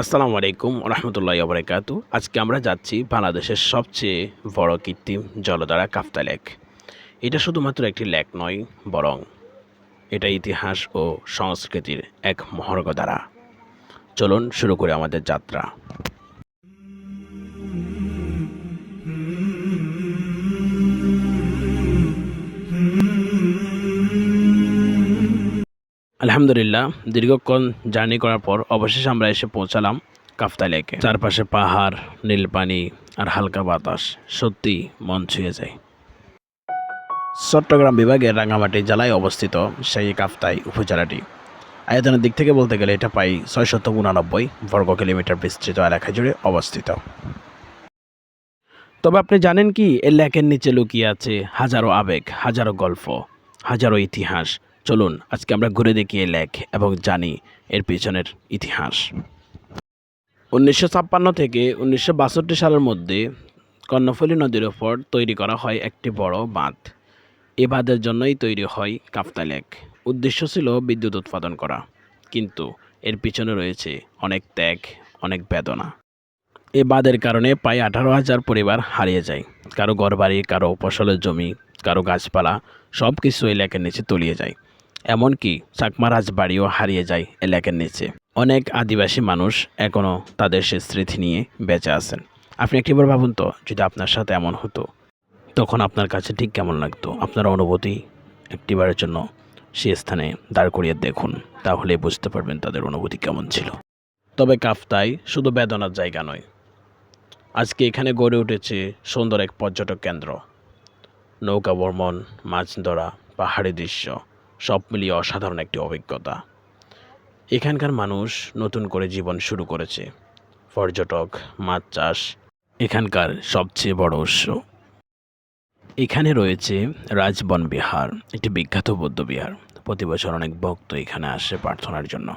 আসসালামু আলাইকুম রহমতুল্লাহ আবরাকাত আজকে আমরা যাচ্ছি বাংলাদেশের সবচেয়ে বড় কৃত্রিম জলধারা কাফতা লেক। এটা শুধুমাত্র একটি লেক নয়, বরং এটা ইতিহাস ও সংস্কৃতির এক মহর্গ দ্বারা চলুন শুরু করে আমাদের যাত্রা। আলহামদুলিল্লাহ, দীর্ঘক্ষণ জার্নি করার পর অবশেষে আমরা এসে পৌঁছালাম কাফতা লেকে। চারপাশে পাহাড়, নীল পানি আর হালকা বাতাস সত্যি মন ছুঁয়ে যায়। চট্টগ্রাম বিভাগের রাঙামাটি জেলায় অবস্থিত সেই কাফতাই উপজেলাটি। আয়তনের দিক থেকে বলতে গেলে এটা প্রায় ছয়শত উনানব্বই বর্গ কিলোমিটার বিস্তৃত এলাকা জুড়ে অবস্থিত। তবে আপনি জানেন কি এই লেকের নিচে লুকিয়ে আছে হাজারো আবেগ, হাজারো গল্প, হাজারো ইতিহাস চলুন, আজকে আমরা ঘুরে দেখি এই লেক এবং জানি এর পিছনের ইতিহাস। উনিশশো ছাপ্পান্ন থেকে উনিশশো বাষট্টি সালের মধ্যে কর্ণফুলী নদীর ওপর তৈরি করা হয় একটি বড় বাঁধ। এ বাঁধের জন্যই তৈরি হয় কাফতা লেক। উদ্দেশ্য ছিল বিদ্যুৎ উৎপাদন করা, কিন্তু এর পিছনে রয়েছে অনেক ত্যাগ, অনেক বেদনা। এ বাঁধের কারণে প্রায় আঠারো হাজার পরিবার হারিয়ে যায়। কারও ঘরবাড়ি, কারও ফসলের জমি, কারও গাছপালা সব কিছু এলাকার নিচে তলিয়ে যায়। এমনকি চাকমা রাজবাড়িও হারিয়ে যায় এলাকার নিচে। অনেক আদিবাসী মানুষ এখনও তাদের সে স্মৃতি নিয়ে বেঁচে আছেন। আপনি একটিবার ভাবুন তো, যদি আপনার সাথে এমন হতো, তখন আপনার কাছে ঠিক কেমন লাগতো? আপনার অনুভূতি একটিবারের জন্য সে স্থানে দাঁড় করিয়ে দেখুন তাহলে বুঝতে পারবেন তাদের অনুভূতি কেমন ছিল। তবে কাফতাই শুধু বেদনার জায়গা নয়। আজকে এখানে গড়ে উঠেছে সুন্দর এক পর্যটক কেন্দ্র। নৌকা ভ্রমণ মাছ ধরা, পাহাড়ি দৃশ্য। সব মিলিয়ে অসাধারণ একটি অভিজ্ঞতা। এখানকার মানুষ নতুন করে জীবন শুরু করেছে। পর্যটক, মাছ চাষ, এখানকার সবচেয়ে বড় উৎস। এখানে রয়েছে রাজবন বিহার, একটি বিখ্যাত বৌদ্ধ বিহার। প্রতি বছর অনেক ভক্ত এখানে আসে প্রার্থনার জন্য।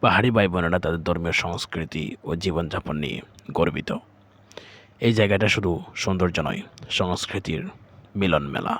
পাহাড়ি ভাই বোনেরা তাদের ধর্মীয় সংস্কৃতি ও জীবনযাপন নিয়ে গর্বিত। এই জায়গাটা শুধু সৌন্দর্য নয়, সংস্কৃতির মিলন মেলা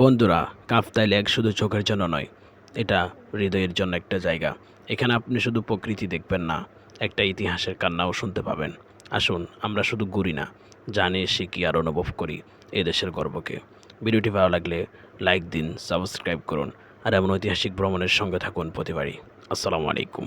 বন্ধুরা কাফতাই লেক শুধু চোখের জন্য নয়, এটা হৃদয়ের জন্য একটা জায়গা। এখানে আপনি শুধু প্রকৃতি দেখবেন না, একটা ইতিহাসের কান্নাও শুনতে পাবেন। আসুন, আমরা শুধু ঘুরি না, জানি, শিখি, আর অনুভব করি এ দেশের গর্বকে। ভিডিওটি ভালো লাগলে লাইক দিন, সাবস্ক্রাইব করুন, আর এমন ঐতিহাসিক ভ্রমণের সঙ্গে থাকুন প্রতিবারই। আসসালামু আলাইকুম।